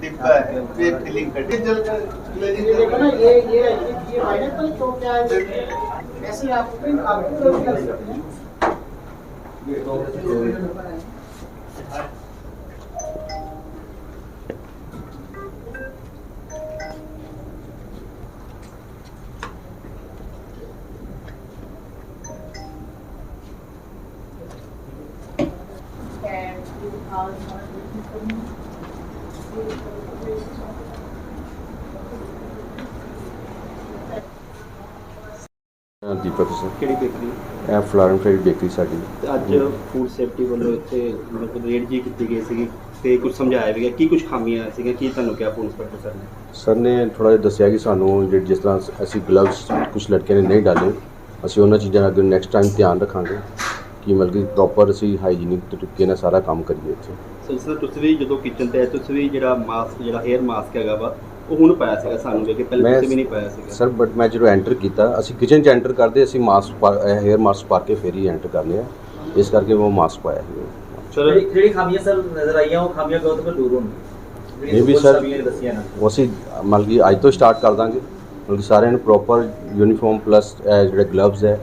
डिब्बा है ये फिलिंग कटिंग जल ये देखो ना ये ये ये पाइनएप्पल तो क्या है ऐसे आप आप कर सकते हैं ਦੀਪਕ ਸਿੰਘ ਕਿਹੜੀ ਬੇਕਰੀ ਇਹ ਫਲਾਰਨ ਫੇਰੀ ਬੇਕਰੀ ਸਾਡੀ। ਅੱਜ ਫੂਡ ਸੇਫਟੀ ਵੱਲੋਂ ਇੱਥੇ ਮਤਲਬ ਰੇਡ ਜੀ ਕੀਤੀ ਗਈ ਸੀਗੀ ਤੇ ਕੁਝ ਸਮਝਾਇਆ ਵੀ ਗਿਆ। ਕੀ ਕੁਝ ਖਾਮੀਆਂ ਸੀਗੀਆਂ? ਕੀ ਤੁਹਾਨੂੰ ਕਿਹਾ ਪੁਲਿਸ ਇੰਸਪੈਕਟਰ ਸਰ ਨੇ? ਸਰ ਨੇ ਥੋੜਾ ਜਿਹਾ ਦੱਸਿਆ ਕਿ ਸਾਨੂੰ ਜਿਸ ਤਰ੍ਹਾਂ ਅਸੀਂ ਗਲਵਸ ਕੁਝ ਲੜਕਿਆਂ ਨੇ ਨਹੀਂ ਡਾਲੇ ਅਸੀਂ ਉਹਨਾਂ ਚੀਜ਼ਾਂ ਦਾ ਅੱਗੇ ਨੈਕਸਟ ਟਾਈਮ ਧਿਆਨ ਰੱਖਾਂਗੇ। ਕਿ ਮਤਲਬ ਕਿ ਪ੍ਰੋਪਰ ਅਸੀਂ ਹਾਈਜੀਨਿਕ ਤਰੀਕੇ ਨਾਲ ਸਾਰਾ ਕੰਮ ਕਰੀਏ ਇੱਥੇ। ਸੋ ਸਰ ਤੁਸੀਂ ਵੀ ਜਦੋਂ ਕਿਚਨ ਤੇ ਆਏ ਤੁਸੀਂ ਵੀ ਜਿਹੜਾ ਮਾਸਕ ਜਿਹੜਾ 에ਅਰ ਮਾਸਕ ਹੈਗਾ ਵਾ ਉਹ ਹੁਣ ਪਾਇਆ ਸੀਗਾ ਸਾਨੂੰ ਵੇਖ ਕੇ ਪਹਿਲਾਂ ਮੈਂ- ਤੁਸੀਂ ਵੀ ਨਹੀਂ ਪਾਇਆ ਸੀਗਾ। ਸਰ ਬਟ ਮੈਂ ਜਦੋਂ ਐਂਟਰ ਕੀਤਾ ਅਸੀਂ ਕਿਚਨ 'ਚ ਐਂਟਰ ਕਰਦੇ ਅਸੀਂ ਮਾਸਕ ਹੇਅਰ ਮਾਸਕ ਪਾ ਕੇ ਫਿਰ ਹੀ ਐਂਟਰ ਕਰਨੇ ਆ। ਇਸ ਕਰਕੇ ਉਹ ਮਾਸਕ ਪਾਇਆ ਸੀ। ਚਲੋ ਜਿਹੜੀ ਜਿਹੜੀ ਖਾਮੀਆਂ ਸਰ ਨਜ਼ਰ ਆਈਆਂ ਉਹ ਖਾਮੀਆਂ ਕਦੋਂ ਤੱਕ ਦੂਰ ਹੋਣਗੀਆਂ ਇਹ ਵੀ ਸਰ- ਸਾਮੀਆਂ ਨੇ ਦੱਸੀਆਂ ਨਾ। ਉਹ ਅਸੀਂ ਮਤਲਬ ਕਿ ਅੱਜ ਤੋਂ ਸਟਾਰਟ ਕਰ ਦਾਂਗੇ। ਮਤਲਬ ਕਿ ਸਾਰਿਆਂ ਨੂੰ ਪ੍ਰੋਪਰ ਯੂਨੀਫਾਰਮ ਪਲੱਸ ਜਿਹੜੇ ਗਲਵਜ਼ ਹੈ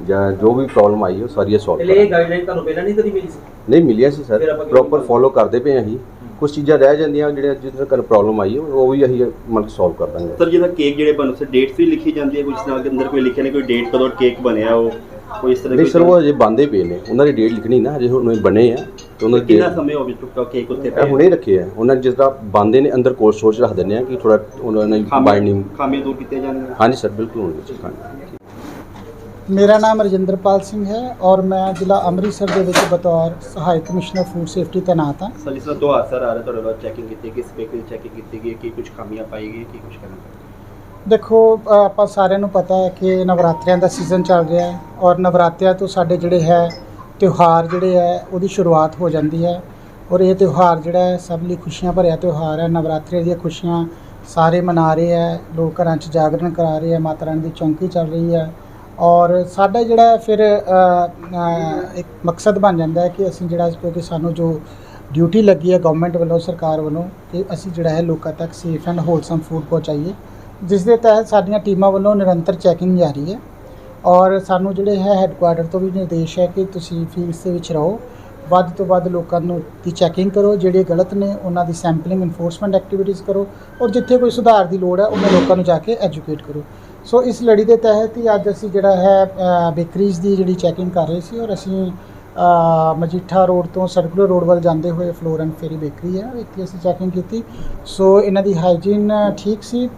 ਜਾਂ ਜੋ ਵੀ ਪ੍ਰੋਬਲਮ ਆਈ ਹੈ ਉਹ ਸਾਰੀਆਂ ਸੋਲਵ ਪਹਿਲੇ ਇਹ ਗਾਈਡਲਾਈਨ ਤੁਹਾਨੂੰ ਪਹਿਲਾਂ ਨਹੀਂ ਕਦੀ ਮਿਲੀ ਸੀ? ਨਹੀਂ ਮਿਲਿਆ ਸੀ ਸਰ ਪ੍ਰੋਪਰ ਫੋਲੋ ਕਰਦੇ ਪਏ ਹਾਂ ਅਸੀਂ। ਕੁਝ ਚੀਜ਼ਾਂ ਰਹਿ ਜਾਂਦੀਆਂ ਜਿਹੜੀਆਂ ਜਿਸ ਤਰ੍ਹਾਂ ਪ੍ਰੋਬਲਮ ਆਈ ਹੈ ਉਹ ਵੀ ਅਸੀਂ ਮਤਲਬ ਸੋਲਵ ਕਰ ਦਾਂਗੇ। ਸਰ ਜਿਹਦਾ ਕੇਕ ਜਿਹੜੇ ਬਣ ਉਸੇ ਡੇਟਸ ਵੀ ਲਿਖੀ ਜਾਂਦੀ ਹੈ ਕੁਝ ਨਾਲ ਦੇ ਅੰਦਰ ਕੋਈ ਲਿਖਿਆ ਨਹੀਂ ਕੋਈ ਡੇਟ ਕਦੋਂ ਕੇਕ ਬਣਿਆ ਉਹ ਕੋਈ ਇਸ ਤਰ੍ਹਾਂ ਨਹੀਂ ਦੀ ਸਰ ਉਹ ਅਜੇ ਬੰਦੇ ਪਏ ਨੇ। ਉਹਨਾਂ ਦੀ ਡੇਟ ਲਿਖਣੀ ਨਾ ਹਜੇ ਹੁਣ ਬਣੇ ਆ ਤੇ ਉਹਨਾਂ ਦੀ ਕਿੰਨਾ ਸਮੇਂ ਹੋ ਗਿਆ ਟੁੱਟਾ ਕੇਕ ਉੱਤੇ ਇਹ ਹੁਣੇ ਰੱਖੇ ਆ। ਉਹਨਾਂ ਨੇ ਜਿਸ ਤਰ੍ਹਾਂ ਬੰਦੇ ਨੇ ਅੰਦਰ ਕੋਲ ਸੋਚ ਰੱਖ ਦਿੰਦੇ ਆ ਕਿ ਥੋੜਾ ਉਹਨਾਂ ਨੇ ਬਾਈਂਡਿੰਗ ਖਾਮੀਆਂ ਦੂਰ ਕੀਤੇ ਜਾਣਗੇ ਹਾਂਜੀ ਸਰ ਬਿਲਕੁਲ ਹੋਣੀ ਚਾਹੀਦੀ ਮੇਰਾ ਨਾਮ ਰਜਿੰਦਰਪਾਲ ਸਿੰਘ ਹੈ ਔਰ ਮੈਂ ਜ਼ਿਲ੍ਹਾ ਅੰਮ੍ਰਿਤਸਰ ਦੇ ਵਿੱਚ ਬਤੌਰ ਸਹਾਇਕ ਕਮਿਸ਼ਨਰ ਫੂਡ ਸੇਫਟੀ ਤੈਨਾਤ ਹਾਂ। ਸਰ ਇਸ ਦੋ ਹਾਦਸਾ ਆ ਰਿਹਾ ਤੁਹਾਡੇ ਵੱਲ ਚੈਕਿੰਗ ਕੀਤੀ ਕਿਸ ਬੇਕਰੀ ਚੈਕਿੰਗ ਕੀਤੀ ਗਈ ਕੀ ਕੁਝ ਖਾਮੀਆਂ ਪਾਈ ਗਈ ਕੀ ਕੁਝ ਕਰਨਾ ਦੇਖੋ ਆਪਾਂ ਸਾਰਿਆਂ ਨੂੰ ਪਤਾ ਹੈ ਕਿ ਨਵਰਾਤਰਿਆਂ ਦਾ ਸੀਜ਼ਨ ਚੱਲ ਰਿਹਾ ਹੈ ਔਰ ਨਵਰਾਤਰਿਆਂ ਤੋਂ ਸਾਡੇ ਜਿਹੜੇ ਹੈ ਤਿਉਹਾਰ ਜਿਹੜੇ ਹੈ ਉਹਦੀ ਸ਼ੁਰੂਆਤ ਹੋ ਜਾਂਦੀ ਹੈ ਔਰ ਇਹ ਤਿਉਹਾਰ ਜਿਹੜਾ ਹੈ ਸਭ ਲਈ ਖੁਸ਼ੀਆਂ ਭਰਿਆ ਤਿਉਹਾਰ ਹੈ। ਨਵਰਾਤਰੀ ਦੀਆਂ ਖੁਸ਼ੀਆਂ ਸਾਰੇ ਮਨਾ ਰਹੇ ਹੈ ਲੋਕ ਘਰਾਂ 'ਚ ਜਾਗਰਣ ਕਰਾ ਰਹੇ ਹੈ ਮਾਤਾ ਰਾਣੀ ਦੀ ਚੌਂਕੀ ਚੱਲ ਰਹੀ ਹੈ ਔਰ ਸਾਡਾ ਜਿਹੜਾ ਫਿਰ ਇੱਕ ਮਕਸਦ ਬਣ ਜਾਂਦਾ ਹੈ ਕਿ ਅਸੀਂ ਜਿਹੜਾ ਕਿਉਂਕਿ ਸਾਨੂੰ ਜੋ ਡਿਊਟੀ ਲੱਗੀ ਹੈ ਗਵਰਨਮੈਂਟ ਵੱਲੋਂ, ਸਰਕਾਰ ਵੱਲੋਂ, ਕਿ ਅਸੀਂ ਜਿਹੜਾ ਹੈ ਲੋਕਾਂ ਤੱਕ ਸੇਫ ਐਂਡ ਹੋਲਸਮ ਫੂਡ ਪਹੁੰਚਾਈਏ। ਜਿਸ ਦੇ ਤਹਿਤ ਸਾਡੀਆਂ ਟੀਮਾਂ ਵੱਲੋਂ ਨਿਰੰਤਰ ਚੈਕਿੰਗ ਜਾਰੀ ਹੈ ਔਰ ਸਾਨੂੰ ਜਿਹੜੇ ਹੈ ਹੈੱਡਕੁਆਟਰ ਤੋਂ ਵੀ ਨਿਰਦੇਸ਼ ਹੈ ਕਿ ਤੁਸੀਂ ਫੀਲਡਸ ਦੇ ਵਿੱਚ ਰਹੋ। ਵੱਧ ਤੋਂ ਵੱਧ ਲੋਕਾਂ ਨੂੰ ਦੀ ਚੈਕਿੰਗ ਕਰੋ, ਜਿਹੜੇ ਗਲਤ ਨੇ ਉਹਨਾਂ ਦੀ ਸੈਂਪਲਿੰਗ ਇਨਫੋਰਸਮੈਂਟ ਐਕਟੀਵਿਟੀਜ਼ ਕਰੋ ਔਰ ਜਿੱਥੇ ਕੋਈ ਸੁਧਾਰ ਦੀ ਲੋੜ ਹੈ, ਉਹਨਾਂ ਲੋਕਾਂ ਨੂੰ ਜਾ ਕੇ ਐਜੂਕੇਟ ਕਰੋ। ਸੋ ਇਸ ਲੜੀ ਦੇ ਤਹਿਤ ਹੀ ਅੱਜ ਅਸੀਂ ਜਿਹੜਾ ਹੈ ਬੇਕਰੀਜ਼ ਦੀ ਜਿਹੜੀ ਚੈਕਿੰਗ ਕਰ ਰਹੇ ਸੀ ਔਰ ਅਸੀਂ ਅ, ਮਜੀਠਾ ਰੋਡ ਤੋਂ ਸਰਕੂਲਰ ਰੋਡ ਵੱਲ ਜਾਂਦੇ ਹੋਏ ਫਲੋਰ ਐਂਡ ਫੇਰੀ ਬੇਕਰੀ ਹੈ ਇੱਥੇ ਅਸੀਂ ਚੈਕਿੰਗ ਕੀਤੀ। ਸੋ ਇਹਨਾਂ ਦੀ ਹਾਈਜੀਨ ਠੀਕ ਸੀ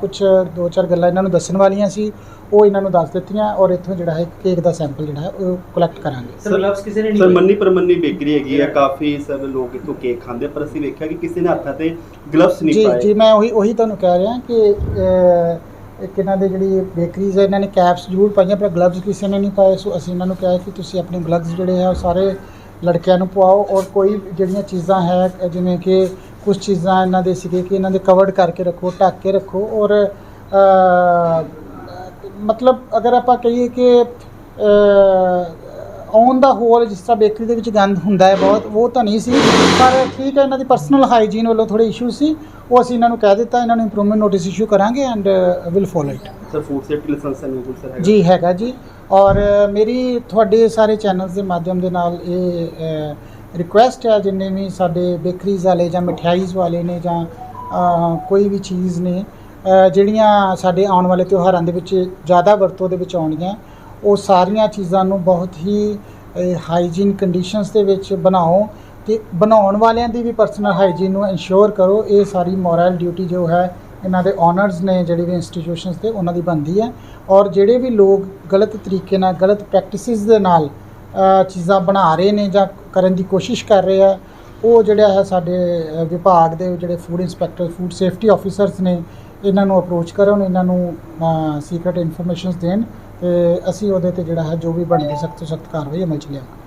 ਕੁਝ ਦੋ ਚਾਰ ਗੱਲਾਂ ਇਹਨਾਂ ਨੂੰ ਦੱਸਣ ਵਾਲੀਆਂ ਸੀ ਉਹ ਇਹਨਾਂ ਨੂੰ ਦੱਸ ਦਿੱਤੀਆਂ ਔਰ ਇੱਥੋਂ ਜਿਹੜਾ ਹੈ ਕੇਕ ਦਾ ਸੈਂਪਲ ਜਿਹੜਾ ਹੈ ਉਹ ਕਲੈਕਟ ਕਰਾਂਗੇ। ਸਰ ਗਲਵਸ ਕਿਸੇ ਨੇ ਨਹੀਂ ਸਰ। ਮੰਨੀ ਪਰਮੰਨੀ ਬੇਕਰੀ ਹੈਗੀ ਆ ਕਾਫੀ ਸਭ ਲੋਕ ਇੱਥੋਂ ਕੇਕ ਖਾਂਦੇ ਪਰ ਅਸੀਂ ਵੇਖਿਆ ਕਿ ਕਿਸੇ ਨੇ ਹੱਥਾਂ ਤੇ ਗਲਵਸ ਨਹੀਂ ਜੀ ਪਾਏ। ਜੀ ਮੈਂ ਉਹੀ ਉਹੀ ਤੁਹਾਨੂੰ ਕਹਿ ਰਿਹਾ ਕਿ ਇੱਕ ਇਹਨਾਂ ਦੇ ਜਿਹੜੀ ਬੇਕਰੀਜ਼ ਹੈ ਇਹਨਾਂ ਨੇ ਕੈਪਸ ਜ਼ਰੂਰ ਪਾਈਆਂ, ਪਰ ਗਲਵਜ਼ ਕਿਸੇ ਨੇ ਨਹੀਂ ਪਾਏ। ਸੋ ਅਸੀਂ ਇਹਨਾਂ ਨੂੰ ਕਿਹਾ ਕਿ ਤੁਸੀਂ ਆਪਣੇ ਗਲਵਜ਼ ਜਿਹੜੇ ਹੈ ਉਹ ਸਾਰੇ ਲੜਕਿਆਂ ਨੂੰ ਪਵਾਓ ਔਰ ਕੋਈ ਜਿਹੜੀਆਂ ਚੀਜ਼ਾਂ ਹੈ, ਜਿਵੇਂ ਕਿ ਕੁਝ ਚੀਜ਼ਾਂ ਇਹਨਾਂ ਦੇ ਸੀਗੇ ਕਿ ਇਹਨਾਂ ਦੇ ਕਵਰਡ ਕਰਕੇ ਰੱਖੋ, ਢੱਕ ਕੇ ਰੱਖੋ ਔਰ ਮਤਲਬ ਅਗਰ ਆਪਾਂ ਕਹੀਏ ਕਿ ਔਨ ਦਾ ਹੋਲ ਜਿਸ ਤਰ੍ਹਾਂ ਬੇਕਰੀ ਦੇ ਵਿੱਚ ਗੰਦ ਹੁੰਦਾ ਹੈ ਬਹੁਤ, ਉਹ ਤਾਂ ਨਹੀਂ ਸੀ, ਪਰ ਠੀਕ ਹੈ, ਇਹਨਾਂ ਦੀ ਪਰਸਨਲ ਹਾਈਜੀਨ ਵੱਲੋਂ ਥੋੜੇ ਇਸ਼ੂ ਸੀ। ਉਹ ਅਸੀਂ ਇਹਨਾਂ ਨੂੰ ਕਹਿ ਦਿੱਤਾ ਇਹਨਾਂ ਨੂੰ ਇੰਪਰੂਵਮੈਂਟ ਨੋਟਿਸ ਇਸ਼ੂ ਕਰਾਂਗੇ and will follow it sir food safety licence ਅਨੁਕੂਲ ਸਰ ਹੈਗਾ। ਜੀ ਹੈਗਾ ਜੀ। ਔਰ ਮੇਰੀ ਤੁਹਾਡੇ ਸਾਰੇ ਚੈਨਲਸ ਦੇ ਮਾਧਿਅਮ ਦੇ ਨਾਲ ਇਹ ਰਿਕੁਐਸਟ ਹੈ ਜਿੰਨੇ ਵੀ ਸਾਡੇ ਬੇਕਰੀਜ਼ ਵਾਲੇ ਜਾਂ ਮਠਿਆਈਜ਼ ਵਾਲੇ ਨੇ ਜਾਂ ਕੋਈ ਵੀ ਚੀਜ਼ ਨੇ ਜਿਹੜੀਆਂ ਸਾਡੇ ਆਉਣ ਵਾਲੇ ਤਿਉਹਾਰਾਂ ਦੇ ਵਿੱਚ ਜ਼ਿਆਦਾ ਵਰਤੋਂ ਦੇ ਵਿੱਚ ਆਉਣੀਆਂ ਉਹ ਸਾਰੀਆਂ ਚੀਜ਼ਾਂ ਨੂੰ ਬਹੁਤ ਹੀ ਹਾਈਜੀਨ ਕੰਡੀਸ਼ਨਸ ਦੇ ਵਿੱਚ ਬਣਾਓ ਤੇ ਬਣਾਉਣ ਵਾਲਿਆਂ ਦੀ ਵੀ ਪਰਸਨਲ ਹਾਈਜੀਨ ਨੂੰ ਇਨਸ਼ੋਰ ਕਰੋ, ਇਹ ਸਾਰੀ ਮੋਰਲ ਡਿਊਟੀ ਜੋ ਹੈ, ਇਹਨਾਂ ਦੇ ਓਨਰਸ ਨੇ ਜਿਹੜੇ ਵੀ ਇੰਸਟੀਟਿਊਸ਼ਨਸ ਤੇ, ਉਹਨਾਂ ਦੀ ਬਣਦੀ ਹੈ। ਔਰ ਜਿਹੜੇ ਵੀ ਲੋਕ ਗਲਤ ਤਰੀਕੇ ਨਾਲ, ਗਲਤ ਪ੍ਰੈਕਟਿਸਿਸ ਦੇ ਨਾਲ ਚੀਜ਼ਾਂ ਬਣਾ ਰਹੇ ਨੇ ਜਾਂ ਕਰਨ ਦੀ ਕੋਸ਼ਿਸ਼ ਕਰ ਰਹੇ ਆ, ਉਹ ਜਿਹੜਾ ਹੈ ਸਾਡੇ ਵਿਭਾਗ ਦੇ ਜਿਹੜੇ food inspector food safety officers ਨੇ, ਇਹਨਾਂ ਨੂੰ ਅਪਰੋਚ ਕਰਨ, ਇਹਨਾਂ ਨੂੰ ਸੀਕ੍ਰੀਟ ਇਨਫੋਰਮੇਸ਼ਨਸ ਦੇਣ ਤੇ ਅਸੀਂ ਉਹਦੇ ਤੇ ਜਿਹੜਾ ਹੈ ਜੋ ਵੀ ਬਣਦੀ ਸਖਤ ਤੋਂ ਸਖਤ ਕਾਰਵਾਈ ਅਮਲ ਚ ਲਿਆਵਾਂਗੇ।